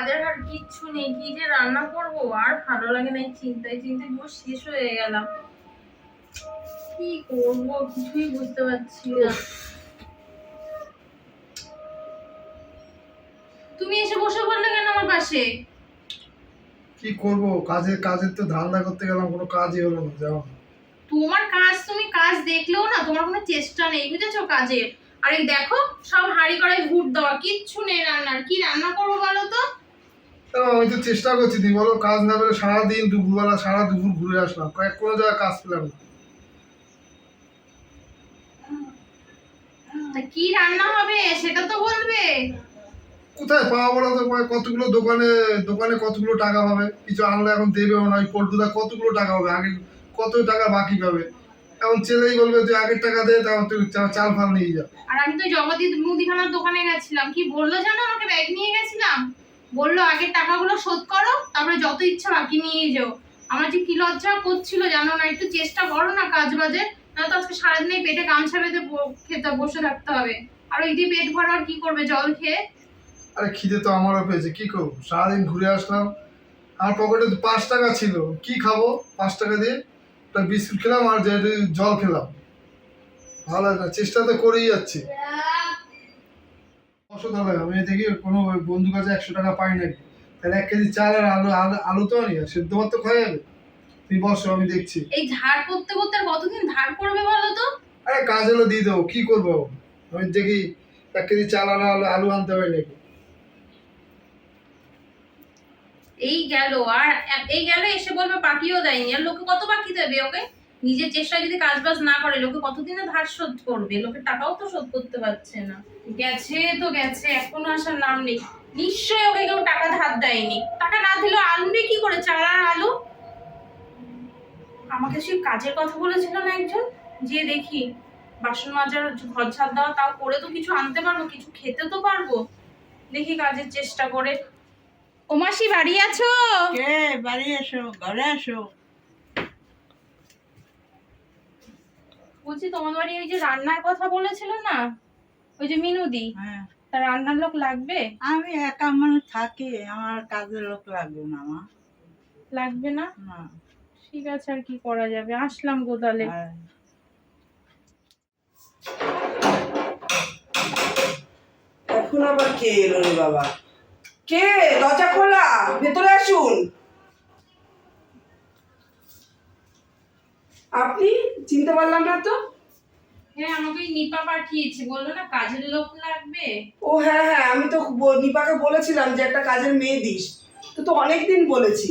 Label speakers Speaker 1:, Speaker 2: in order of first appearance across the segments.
Speaker 1: বাজার হাট কিচ্ছু নেই কি যে রান্না করব? আর ভালো লাগে না চিন্তায় চিন্তায় পুরো শেষ হয়ে গেলাম। কি করব? কিছুই বুঝতে পারছি না। তুমি এসে বসে পড়লে কেন আমার পাশে?
Speaker 2: কি করব? কাজের কাজের তো ধান্দা করতে গেলাম কোনো কাজই হলো না যাও।
Speaker 1: তোমার কাজ তুমি কাজ দেখলেও না তোমার কোনো চেষ্টা নেই বুঝেছ কাজের? আর দেখো সব হাঁড়ি কড়াই ভুট দেওয়া কিচ্ছু নেই রান্নার। কি রান্না করব বলো তা?
Speaker 2: আমি তো চেষ্টা করছি তুমি বলো কাজ না পেলে সারাদিন দুপুরবেলা সারা দুপুর ঘুরে আসলাম। কয়েক কোনো জায়গায় কাজ পেলাম না।
Speaker 1: কি রান্না হবে সেটা তো বলবে।
Speaker 2: কোথায় পাওয়া বলো তো কতগুলো দোকানে দোকানে কতগুলো টাকা পাবে কিছু আনলে এখন দেবেও না ওই পল্টুদা কতগুলো টাকা পাবে আগে কত টাকা বাকি পাবে? এখন ছেলেই বলবে তুই আগের টাকা দে তখন তুই চাল ফাল নিয়ে যা।
Speaker 1: আর আমি তো জগদী মুদিখানার দোকানে গেছিলাম। কি বলল জানো? আমাকে ব্যাগ নিয়ে গেছিলাম। বলল, আগের টাকাগুলো শোধ করো, তারপরে যত ইচ্ছা বাকি নিয়ে যাও। আমার যে কি লজ্জা করছিল জানো না, একটু চেষ্টা করো না কাজ বাজে, না তো আজকে সারাদিন পেটে গামছা বেঁধে খেতে, বসে থাকতে হবে। আর ওই দিয়ে পেট ভরা আর কি করবে, জল খেয়ে?
Speaker 2: আরে খিদে তো আমারও পেয়েছে, কি করব? সারাদিন ঘুরে আসলাম, আমার পকেটে পাঁচ টাকা ছিল, কি খাব? পাঁচ টাকা দিয়ে বিস্কুট খেলাম আর যে যে জল খেলাম। ভালো, চেষ্টা তো করেই যাচ্ছি। হবে আমি দেখি কোনো বন্ধু কাছে একশো টাকা পাই নাকি। তাহলে এক কেজি চাল আর আলু আলু তো আনি সেদ্ধ ভাত তো খাওয়া যাবে। তুমি বসো আমি দেখছি।
Speaker 1: এই ধার করতে করতে আর কতদিন ধার করবে বলো তো?
Speaker 2: আরে কাজ হলো দিয়ে দেবো কি করব? আমি দেখি এক কেজি চাল আর আলু আলু আনতে হয় নাকি।
Speaker 1: এই গেল আর এই গেল এসে বলবে বাকিও দেয়নি। আর লোকে কত বাকি দেবে ওকে? নিজের চেষ্টায় যদি কাজ বাজ না করে লোকে কতদিনে ধার শোধ করবে? লোকের টাকাও তো শোধ করতে পারছে না। গেছে তো গেছে এখনও আসার নাম নেই। নিশ্চয়ই ওকে কেউ টাকা ধার দেয়নি। টাকা না দিলেও আনবে কি করে? চাল আর আলু? আমাকে সেই কাজের কথা বলেছিল না একজন? যে দেখি বাসন মাজার ঘর ছাদ দেওয়া তাও করে তো কিছু আনতে পারব কিছু খেতে তো পারব। দেখি কাজের চেষ্টা করে। ও মাসি বাড়ি আছো?
Speaker 3: কে? বাড়ি এসো ঘরে এসো।
Speaker 1: বলছি তোমার বাড়ি ওই যে রান্নার কথা বলেছিল না? ওই যে মিনুদি?
Speaker 3: হ্যাঁ।
Speaker 1: তা রান্নার লোক লাগবে?
Speaker 3: আমি একা মানুষ থাকি আমার কাজের লোক লাগবে না আমার
Speaker 1: লাগবে না?
Speaker 3: না।
Speaker 1: ঠিক আছে আর কি করা যাবে? আসলাম গোদালে
Speaker 4: এখন আবার কে এলো রে বাবা? কে? দরজা খোলা ভেতরে আসুন। আপনি চিনতে পারলাম না তো?
Speaker 1: হ্যাঁ আমাকে নিপা পাঠিয়েছে। বলল না কাজের লোক লাগবে?
Speaker 4: ও হ্যাঁ হ্যাঁ আমি তো নিপাকে বলেছিলাম যে একটা কাজের মেয়ে দিস। তো তো অনেকদিন বলেছি।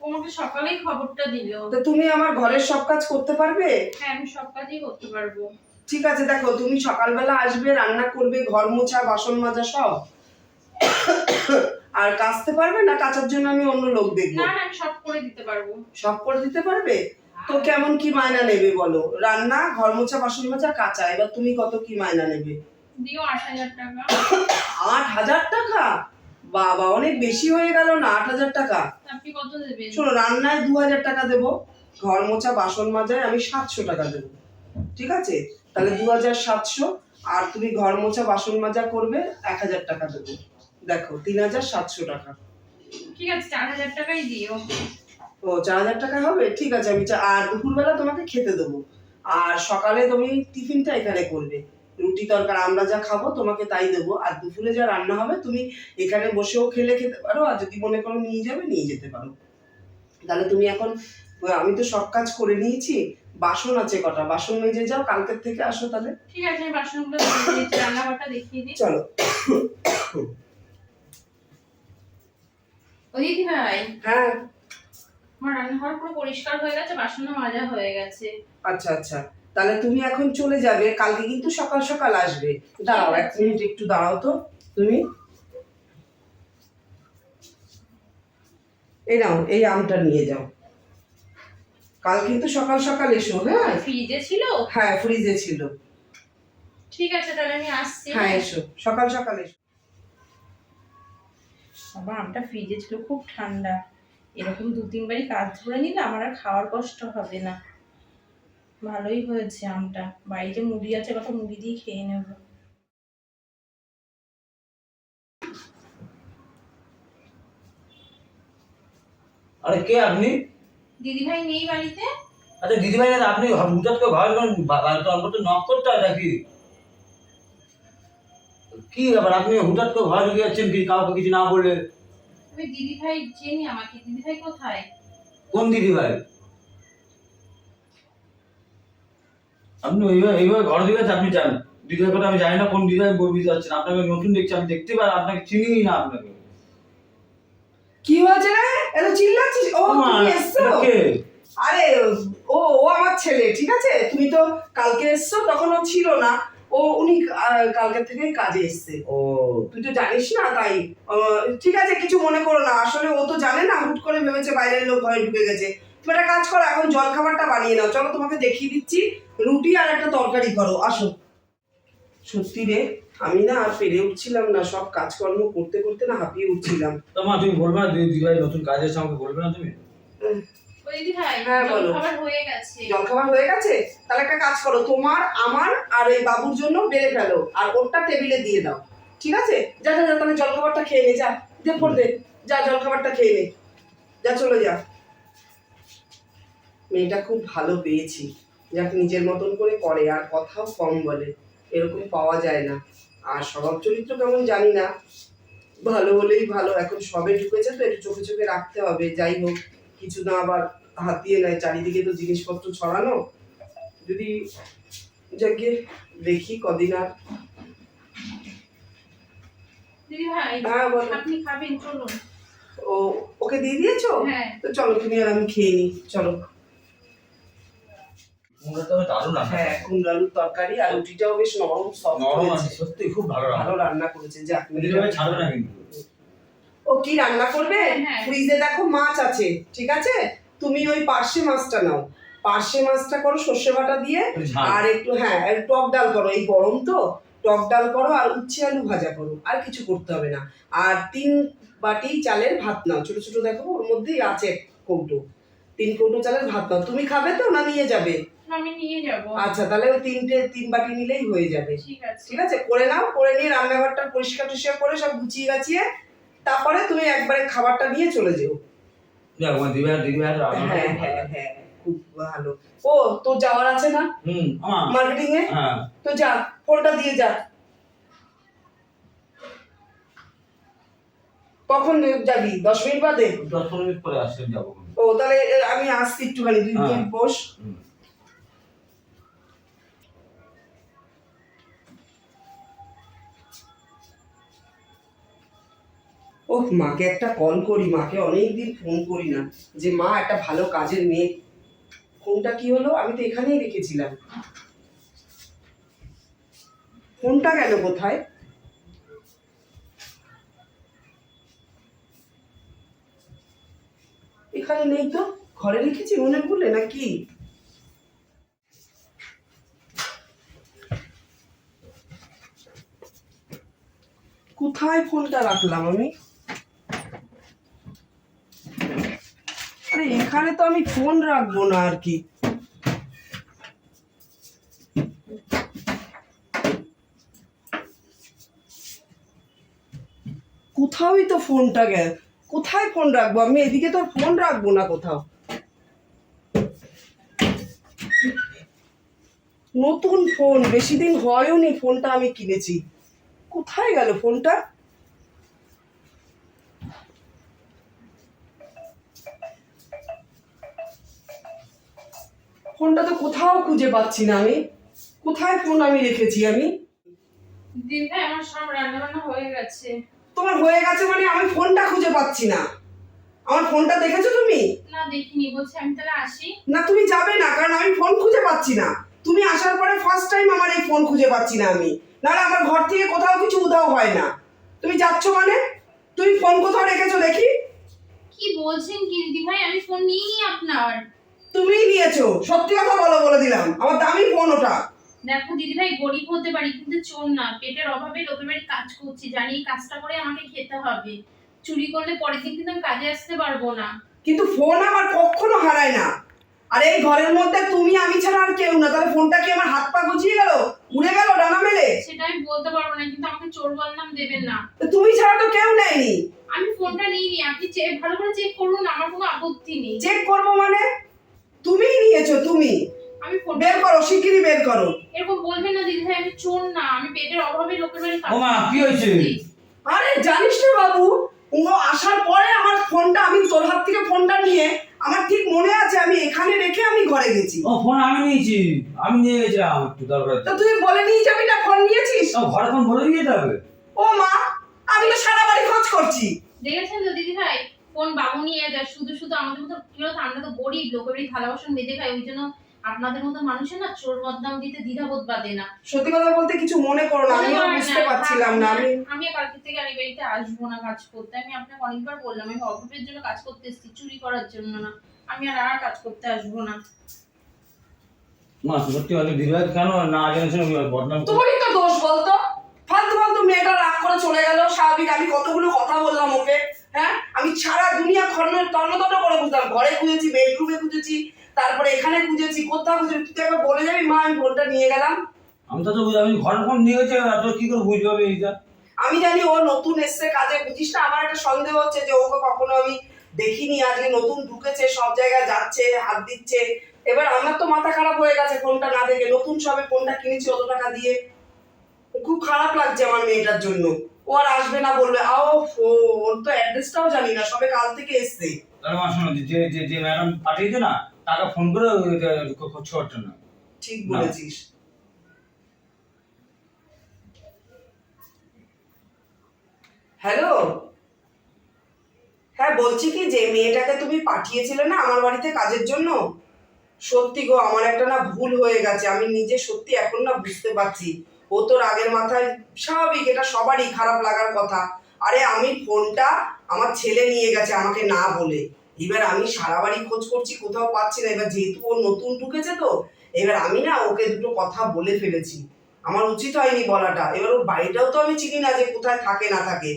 Speaker 1: ও আমাকে সকালেই খবরটা দিল।
Speaker 4: তো তুমি আমার ঘরের সব কাজ করতে পারবে?
Speaker 1: হ্যাঁ আমি সব কাজই করতে পারব।
Speaker 4: ঠিক আছে দেখো তুমি সকালবেলা আসবে রান্না করবে ঘর মোছা বাসন মাজা সব। আর কাচতে পারবে না? কাচার জন্য আমি অন্য লোক দেখব।
Speaker 1: না না আমি সব করে দিতে পারব।
Speaker 4: সব করে দিতে পারবে? তো কেমন কি মায়না নেবে বলো? রান্না ঘর মোছা বাসন মাজা কাঁচা এবার তুমি কত কি মায়না নেবে?
Speaker 1: দিও আট হাজার টাকা।
Speaker 4: আট হাজার টাকা? বাবা অনেক বেশি হয়ে গেল না আট হাজার টাকা?
Speaker 1: আপনি কত দেবেন?
Speaker 4: শোনো রান্নায় দু হাজার টাকা দেবো ঘর মোছা বাসন মাজায় আমি সাতশো টাকা দেবো। ঠিক আছে? তাহলে দু হাজার সাতশো আর তুমি ঘর মোছা বাসন মাজা করবে এক হাজার টাকা দেবো। দেখো তিন হাজার সাতশো টাকা।
Speaker 1: ঠিক আছে চার হাজার টাকাই দিও।
Speaker 4: ও চার হাজার টাকা হবে ঠিক আছে আমি আর দুপুরবেলা তোমাকে খেতে দেবো। আর সকালে তুমি টিফিনটা এখানে করবে। রুটি তরকার আমরা যা খাব তোমাকে তাই দেবো। আর দুপুরে যা রান্না হবে তুমি এখানে বসেও খেলে খেতে পারো আর যদি মনে করো নিয়ে যাবে নিয়ে যেতে পারো। তাহলে তুমি এখন আমি তো সব কাজ করে নিয়েছি বাসন আছে কটা? বাসন মেজে যাও কালকের থেকে আসো তাহলে।
Speaker 1: ঠিক আছে বাসনগুলো রান্নাঘরটা দেখিয়ে দিই।
Speaker 4: চলো।
Speaker 1: ও দিদি ভাই
Speaker 4: হ্যাঁ।
Speaker 1: আমার রান্নাঘর পুরো পরিষ্কার হয়ে গেছে বাসনও মাজা হয়ে গেছে।
Speaker 4: আচ্ছা আচ্ছা। তাহলে তুমি এখন চলে যাবে কালকে কিন্তু সকাল সকাল আসবে। দাঁড়াও এক মিনিট একটু দাঁড়াও তো। তুমি? এই নাও এই আমটা নিয়ে যাও। কাল কিন্তু সকাল সকাল এসো হ্যাঁ?
Speaker 1: ফ্রিজে ছিল?
Speaker 4: হ্যাঁ ফ্রিজে ছিল।
Speaker 1: ঠিক আছে তাহলে আমি আসছি।
Speaker 4: হ্যাঁ এসো। সকাল সকাল এসো।
Speaker 1: বাবা আমটা ফ্রিজে ছিল খুব ঠান্ডা। এরকম দু তিনবারই কাজ ধরে নিলে আমার আর খাওয়ার কষ্ট হবে না। ভালোই হয়েছে আমটা। বাড়িতে মুড়ি আছে কত মুড়ি দিয়ে খেয়ে নেব।
Speaker 5: আরে কে আপনি?
Speaker 1: দিদি ভাই নেই বাড়িতে?
Speaker 5: আচ্ছা দিদিভাই দাদা আপনি করে ঘর বাড়ি তো আমাকে তো নক করতে হয় নাকি? কি ব্যাপার আপনি হুঠাৎ করে ঘরে ঢুকে যাচ্ছেন কি? কাউকে কিছু না বললে
Speaker 1: ভাই চেনি আমাকে দিদি ভাই কোথায়?
Speaker 5: কোন দিদিভাই? আপনি এইভাবে এইভাবে ঘর আপনি জানেন। দিদিভাই কথা আমি জানি না কোন দিদিভাই বলতে যাচ্ছেন আপনাকে নতুন দেখছি আমি দেখতে পারি আপনাকে চিনি না আপনাকে।
Speaker 4: কি হয়েছে রে? এত চিল্লাচ্ছিস? ও তুমি এসছো? আরে ও ও আমার ছেলে ঠিক আছে? তুমি তো কালকে এসছো তখন ও ছিল না। ও উনি কালকে থেকেই কাজে এসছে।
Speaker 5: ও।
Speaker 4: তুই তো জানিস না তাই। ঠিক আছে কিছু মনে করো না। আসলে ও তো জানে না হুট করে ভেবেছে বাইরের লোক ঘরে ঢুকে গেছে। তুমি একটা কাজ করো এখন জল খাবারটা বানিয়ে নাও। চলো তোমাকে দেখিয়ে দিচ্ছি। রুটি আর একটা তরকারি করো। আসো। সত্যি রে আমি না আর পেরে উঠছিলাম না। সব কাজকর্ম করতে করতে না হাঁপিয়ে উঠছিলাম।
Speaker 5: তো মা তুমি বলবে না দিদি- দিদিভাই নতুন কাজ কাজের সঙ্গে বলবে না তুমি?
Speaker 1: ও দিদি ভাই
Speaker 4: বলো।
Speaker 1: খাবার গেছে।
Speaker 4: জলখাবার হয়ে গেছে? তাহলে একটা কাজ করো তোমার আমার আর এই বাবুর জন্য বেড়ে ফেলো আর ওরটা টেবিলে দিয়ে দাও ঠিক আছে? যা যা যা তাহলে জলখাবারটা খেয়ে নে যা দে ফোর দে যা জলখাবারটা খেয়ে নে যা চলে যা। মেয়েটা খুব ভালো পেয়েছি যাক নিজের মতন করে করে আর কথাও কম বলে এরকম পাওয়া যায় না। আর স্বভাব চরিত্র কেমন জানি না ভালো হলেই ভালো এখন সবে ঢুকেছে তো একটু চোখে চোখে রাখতে হবে যাই হোক। কিছু না আবার হাতিয়ে নেয় চারিদিকে তো জিনিসপত্র ছড়ানো। যদি যাকে দেখি কদিন আর। হ্যাঁ
Speaker 1: আপনি
Speaker 4: ও ওকে দিয়ে দিয়েছ?
Speaker 1: হ্যাঁ।
Speaker 4: তো চলো তুমি আর আমি খেয়ে নিই চলো। হ্যাঁ কুমড়ালুর তরকারি আর রুটিটাও বেশ নরম সফট
Speaker 5: নরম আছে সত্যি খুব ভালো
Speaker 4: ভালো রান্না করেছে যাক।
Speaker 5: দিদিভাই ছাড়বে না কিন্তু।
Speaker 4: ও কি রান্না করবে?
Speaker 1: হ্যাঁ।
Speaker 4: ফ্রিজে দেখো মাছ আছে ঠিক আছে? তুমি ওই পার্শে মাছটা নাও। পার্শে মাছটা করো সর্ষে বাটা দিয়ে আর একটু হ্যাঁ টক ডাল করো। এই গরম তো টক ডাল করো আর উচ্ছে আলু ভাজা করো আর কিছু করতে হবে না। আর তিন বাটি চালের ভাত নাও ছোট ছোট দেখো ওর মধ্যেই আছে কৌটো। তিন কৌটো চালের ভাত নাও। তুমি খাবে তো না নিয়ে যাবে?
Speaker 1: আমি নিয়ে যাব।
Speaker 4: আচ্ছা তাহলে ওই তিনটে তিন বাটি নিলেই হয়ে যাবে।
Speaker 1: ঠিক আছে।
Speaker 4: ঠিক আছে করে নাও করে নিয়ে রান্নাঘরটা পরিষ্কার টরিষ্কার করে সব গুছিয়ে গাছিয়ে তারপরে তুমি একবারে খাবারটা নিয়ে চলে যেও। হ্যাঁ হ্যাঁ হ্যাঁ খুব ভালো। ও তোর যাওয়ার আছে না?
Speaker 5: হুম
Speaker 4: মার্কেটিং এ তো যা ফোনটা দিয়ে যা। কখন যাবি? দশ মিনিট বাদে?
Speaker 5: দশ পনেরো মিনিট পরে আসলে যাব।
Speaker 4: ও তাহলে আমি আসছি একটুখানি। তুই বস। ও মাকে একটা কল করি, মাকে অনেক দিন ফোন করি না। যে, মা, একটা ভালো কাজের মেয়ে। ফোনটা কি হলো? আমি তো এখানেই রেখেছিলাম। ফোনটা গেল কোথায়? এখানে নেই তো? ঘরে রেখেছি, মনে পড়লে নাকি? কোথায় ফোনটা রাখলাম আমি আরে এখানে তো আমি ফোন রাখব না আর কি। কোথাওই তো ফোনটা গেল কোথায় ফোন রাখব? আমি এদিকে তো ফোন রাখব না কোথাও। নতুন ফোন, বেশি দিন হয়ও নি ফোনটা আমি কিনেছি। কোথায় গেল ফোনটা? ফোনটা তো কোথাও খুঁজে পাচ্ছি না আমি। কোথায় ফোন আমি রেখেছি আমি?
Speaker 1: দিদি আমার সব রান্না বান্না হয়ে গেছে।
Speaker 4: তোমার হয়ে গেছে মানে আমি ফোনটা খুঁজে পাচ্ছি না। আমার ফোনটা দেখেছ তুমি?
Speaker 1: না দেখিনি। বলছি আমি তাহলে আসি।
Speaker 4: না তুমি যাবে না কারণ আমি ফোন খুঁজে পাচ্ছি না। তুমি আসার পরে ফার্স্ট টাইম আমার এই ফোন খুঁজে পাচ্ছি না আমি। নাহলে আমার ঘর থেকে কোথাও কিছু উধাও হয় না। তুমি যাচ্ছ মানে? তুমি ফোন কোথাও রেখেছো দেখি?
Speaker 1: কি বলছেন কি দিদি ভাই আমি ফোন নিইনি আপনার।
Speaker 4: তুমিই নিয়েছো সত্যি কথা বলো বলে দিলাম। আমার দামি ফোন ওটা।
Speaker 1: দেখো দিদি ভাই গরিব হতে পারি কিন্তু চোর না। পেটের অভাবে লোকের বাড়ি কাজ করছি জানি কাজটা করে আমাকে খেতে হবে। চুরি করলে পরের দিন কিন্তু আমি কাজে আসতে পারব না।
Speaker 4: কিন্তু ফোন আমার কখনো হারায় না। আর এই ঘরের মধ্যে তুমি আমি ছাড়া আর কেউ না। তাহলে ফোনটা কি আমার হাত পা গুছিয়ে গেল? উড়ে গেল ডানা মেলে?
Speaker 1: সেটা আমি বলতে পারব না কিন্তু আমাকে চোর বদনাম দেবেন না।
Speaker 4: তো তুমি ছাড়া তো কেউ নেয়নি।
Speaker 1: আমি ফোনটা নিইনি। আপনি চে- ভালো করে চেক করুন আমার কোনো আপত্তি নেই।
Speaker 4: চেক করব মানে? তুমিই নিয়েছো তুমি।
Speaker 1: আমি ফোন
Speaker 4: বের করো শিগগিরই বের করো।
Speaker 1: এরকম বলবেন না দিদি ভাই আমি চোর না আমি পেটের অভাবে লোকের বাড়ি কাজ
Speaker 5: ও মা, কি হয়েছে?
Speaker 4: আরে জানিস না বাবু ও আসার পরে আমার ফোনটা আমি তোর হাত থেকে ফোনটা নিয়ে আমার ঠিক মনে আছে আমি এখানে রেখে আমি ঘরে গেছি।
Speaker 5: ও ফোন আমি নিয়েছি। আমি নিয়ে গেছিলাম একটু দরকার
Speaker 4: তা তুই বলে নিয়ে যাবি না ফোন নিয়েছিস?
Speaker 5: ও ঘরে ফোন ভরে দিয়ে যেতে হবে।
Speaker 4: ও মা আমি তো সারা বাড়ি খোঁজ করছি।
Speaker 1: দেখেছেন তো দিদি ভাই? নিয়ে যায় শুধু শুধু আমাদের মতো কি বলতো আমরা তো গরিব লোকের বাড়ি থালা বাসন বেঁধে খাই ওই জন্য আপনাদের মতো মানুষের না চোর বদনাম দিতে দ্বিধাবোধ বাদে না।
Speaker 4: সত্যি কথা বলতে কিছু মনে করো না আমিও বুঝতে
Speaker 1: না,
Speaker 4: পারছিলাম না আমি
Speaker 1: আমি কালকে থেকে আর এই বাড়িতে আসব না কাজ করতে আমি আপনাকে অনেকবার বললাম আমি অভাবের জন্য কাজ করতে এসেছি চুরি করার জন্য না আমি আর আর কাজ করতে আসব না।
Speaker 5: মা সত্যি অনেক দিদিভাই কেন? না জেনে শুনে বদনাম
Speaker 4: তোরই তো দোষ বলতো। ফালতু ফালতু মেয়েটা রাগ করে চলে গেল স্বাভাবিক আমি কতগুলো কথা বললাম ওকে। হ্যাঁ? আমি সারা দুনিয়া খন্ন তন্নতন্ন করে বুঝলাম ঘরে খুঁজেছি বেডরুমে খুঁজেছি তারপরে এখানে খুঁজেছি কোথাও খুঁজেছি। তুই তো একবার বলে যাবি মা আমি ফোনটা নিয়ে গেলাম।
Speaker 5: আমি তো তো বুঝি আমি ঘরে ফোন নিয়ে গেছি আর তোর কি করে বুঝতে হবে এইটা?
Speaker 4: আমি জানি ও নতুন এসছে কাজে বুঝিস না আমার একটা সন্দেহ হচ্ছে যে ওকে কখনো আমি দেখিনি আজকে নতুন ঢুকেছে সব জায়গায় যাচ্ছে হাত দিচ্ছে। এবার আমার তো মাথা খারাপ হয়ে গেছে ফোনটা না দেখে। নতুন সবে ফোনটা কিনেছি অত টাকা দিয়ে। খুব খারাপ লাগছে আমার মেয়েটার জন্য। ও আর আসবে না বলবে আও ও ওর তো অ্যাড্রেসটাও জানি না সবে কাল থেকে এসছে।
Speaker 5: তাহলে মা শোনো যে যে যে ম্যাডাম পাঠিয়েছে না টাকা ফোন করে খোঁজ করছে না
Speaker 4: ঠিক। বলেছিস। হ্যালো? হ্যাঁ বলছি কি যে মেয়েটাকে তুমি পাঠিয়েছিলে না আমার বাড়িতে কাজের জন্য? সত্যি গো আমার একটা না ভুল হয়ে গেছে আমি নিজে সত্যি এখন না বুঝতে পারছি। ও তোর আগের মাথায় স্বাভাবিক, এটা সবারই খারাপ লাগার কথা। আরে আমি ফোনটা আমার ছেলে নিয়ে গেছে আমাকে না বলে। এবার আমি সারা বাড়ি খোঁজ করছি, কোথাও পাচ্ছি না। এবার যেহেতু ও নতুন ঢুকেছে তো, এবার আমি না ওকে দুটো কথা বলে ফেলেছি। আমার উচিত হয়নি বলাটা। এবার ওর বাড়িটাও তো আমি চিনি না যে কোথায় থাকে, না থাকে।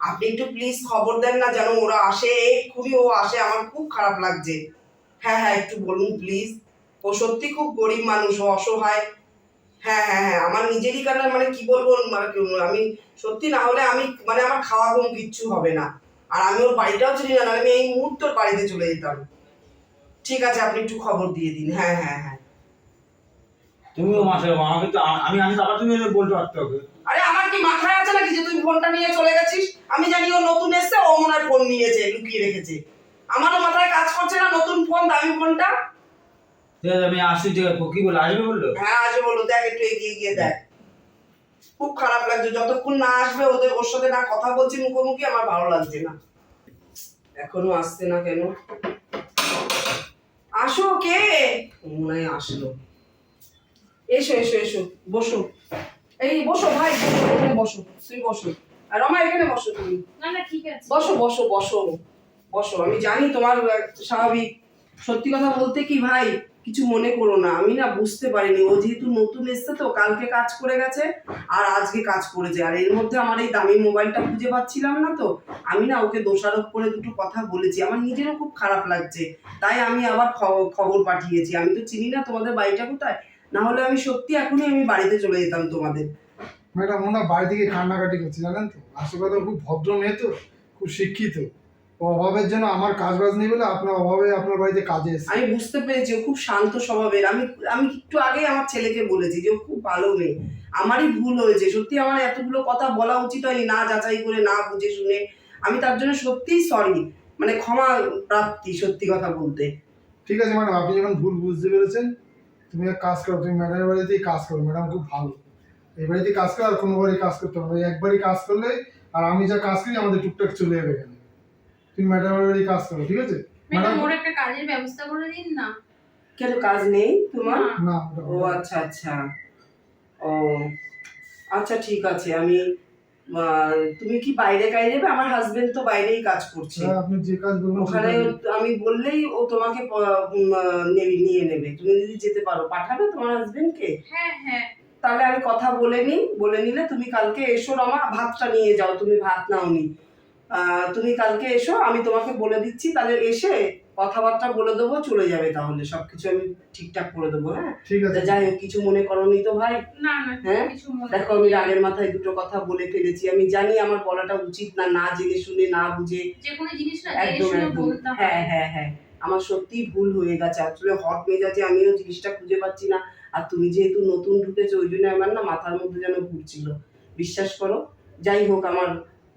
Speaker 4: আপনি একটু প্লিজ খবর দেন না যেন ওরা আসে। খুবই ও আসে, আমার খুব খারাপ লাগছে। হ্যাঁ হ্যাঁ একটু বলুন প্লিজ ও সত্যি খুব গরিব মানুষ, ও অসহায়। হ্যাঁ হ্যাঁ হ্যাঁ আমার নিজেরই কারণে মানে কি বলব মানে আমি সত্যি না হলে আমি মানে আমার খাওয়া ঘুম কিচ্ছু হবে না। আর আমি ওর বাড়িটাও চিনি না আমি এই মুহূর্তে ওর বাড়িতে চলে যেতাম। ঠিক আছে আপনি একটু খবর দিয়ে দিন। হ্যাঁ হ্যাঁ হ্যাঁ।
Speaker 5: তুমিও মাসে আমাকে তো আমি আমি তারপর তুমি বলতে পারতে হবে।
Speaker 4: আরে আমার কি মাথায় আছে নাকি যে তুই ফোনটা নিয়ে চলে গেছিস? আমি জানি ও নতুন এসছে ও মনে হয় ফোন নিয়েছে লুকিয়ে রেখেছে। আমারও মাথায় কাজ করছে না নতুন ফোন দামি ফোনটা।
Speaker 5: আমি আসছি ঠিক আছে কি বলে আসবে বলল?
Speaker 4: হ্যাঁ আজ বলো দেখ একটু এগিয়ে গিয়ে দেখ। খুব খারাপ লাগছে যতক্ষণ না আসবে ওদের ওর সাথে না কথা বলছি মুখোমুখি আমার ভালো লাগছে না। এখনও আসছে না কেন? আসো কে? মনে হয় আসলো। এসো এসো এসো বসো। এই বসো ভাই বসো এখানে বসো তুমি বসো। আর রমা এখানে বসো তুমি।
Speaker 1: না না ঠিক আছে।
Speaker 4: বসো বসো বসো বসো। আমি জানি তোমার স্বাভাবিক। সত্যি কথা বলতে কি ভাই? কিছু মনে করো না, আমি না বুঝতে পারিনি। ও যেহেতু নতুন এসছে তো, কালকে কাজ করে গেছে আর আজকে কাজ করেছে। আর এর মধ্যে আমার এই দামি মোবাইলটা খুঁজে পাচ্ছিলাম না তো, আমি না ওকে দোষারোপ করে দুটো কথা বলেছি। আমার নিজেরও খুব খারাপ লাগছে। তাই আমি আবার খবর পাঠিয়েছি। আমি তো চিনি না তোমাদের বাড়িটা কোথায়? না হলে আমি সত্যি এখনই আমি বাড়িতে চলে যেতাম তোমাদের।
Speaker 2: ম্যাডাম, ওনার বাড়ি থেকে কান্নাকাটি করছে, জানেন তো? আসলে খুব ভদ্র মেয়ে তো, খুব শিক্ষিত। অভাবের জন্য আমার কাজ বাজ নেই বলে আপনার অভাবে আপনার বাড়িতে কাজে এসেছে।
Speaker 4: আমি বুঝতে পেরেছি ও খুব শান্ত স্বভাবের। আমি আমি একটু আগে আমার ছেলেকে বলেছি যে ও খুব ভালো মেয়ে। আমারই ভুল হয়েছে সত্যি আমার এতগুলো কথা বলা উচিত হয়নি না যাচাই করে না বুঝে শুনে। আমি তার জন্য সত্যিই সরি মানে ক্ষমা প্রাপ্তি সত্যি কথা বলতে।
Speaker 2: ঠিক আছে ম্যাডাম আপনি যখন ভুল বুঝতে পেরেছেন তুমি এক কাজ করো তুমি ম্যাডামের বাড়িতেই কাজ করো ম্যাডাম খুব ভালো। এই বাড়িতে কাজ করো আর কোনো বাড়ি কাজ করতে হবে একবারই কাজ করলে আর আমি যা কাজ করি আমাদের টুকটাক চলে যাবে এখানে। তুমি ম্যাডামের বাড়ি কাজ করো ঠিক আছে?
Speaker 1: ম্যাডাম ওর একটা কাজের ব্যবস্থা করে দিন না।
Speaker 4: কেন কাজ নেই তোমার?
Speaker 1: না।
Speaker 2: না
Speaker 4: ও আচ্ছা আচ্ছা। ও আচ্ছা ঠিক আছে। আমি তুমি কি বাইরে কাজে যাবে? আমার হাজবেন্ড তো বাইরেই কাজ করছে।
Speaker 2: হ্যাঁ, আপনি যে কাজ বলবেন
Speaker 4: ওখানে আমি বললেই ও তোমাকে নিয়ে নেবে। তুমি যদি যেতে পারো পাঠাবে তোমার হাজবেন্ডকে
Speaker 1: হ্যাঁ হ্যাঁ।
Speaker 4: তাহলে আমি কথা বলে নিই বলে নিলে তুমি কালকে এসো রমা ভাতটা নিয়ে যাও। তুমি ভাত নাওনি। আহ, তুমি কালকে এসো আমি তোমাকে বলে দিচ্ছি তাহলে এসে কথাবার্তা বলে দেবো চলে যাবে তাহলে। সবকিছু আমি ঠিকঠাক করে দেবো হ্যাঁ?
Speaker 2: ঠিক আছে।
Speaker 4: যাই হোক কিছু মনে করনি তো ভাই?
Speaker 1: না না
Speaker 4: হ্যাঁ? দেখো আমি রাগের মাথায় দুটো কথা বলে ফেলেছি। আমি জানি আমার বলাটা উচিত না না জেনে শুনে না বুঝে।
Speaker 1: যে কোনো জিনিস
Speaker 4: একদম একদম।
Speaker 1: হ্যাঁ
Speaker 4: হ্যাঁ হ্যাঁ। আমার সত্যিই ভুল হয়ে গেছে। আসলে হট মেজাজে আমিও জিনিসটা খুঁজে পাচ্ছি না। আর তুমি যেহেতু নতুন ঢুকেছো ওই জন্য আমার না মাথার মধ্যে যেন ঘুরছিল। বিশ্বাস করো যাই হোক আমার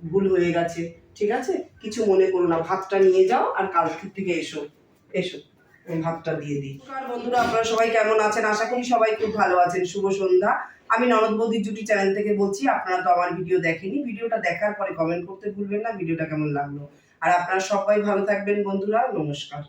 Speaker 4: ভুল হয়ে গেছে। ঠিক আছে? কিছু মনে করো না, ভাতটা নিয়ে যাও আর কাল থেকে এসো এসো ভাতটা দিয়ে দিই। আর বন্ধুরা, আপনারা সবাই কেমন আছেন? আশা করি সবাই খুব ভালো আছেন। শুভ সন্ধ্যা। আমি ননদ বৌদির জুটি চ্যানেল থেকে বলছি, আপনারা তো আমার ভিডিও দেখেনি ভিডিওটা দেখার পরে কমেন্ট করতে ভুলবেন না, ভিডিওটা কেমন লাগল? আর আপনারা সবাই ভালো থাকবেন বন্ধুরা, নমস্কার।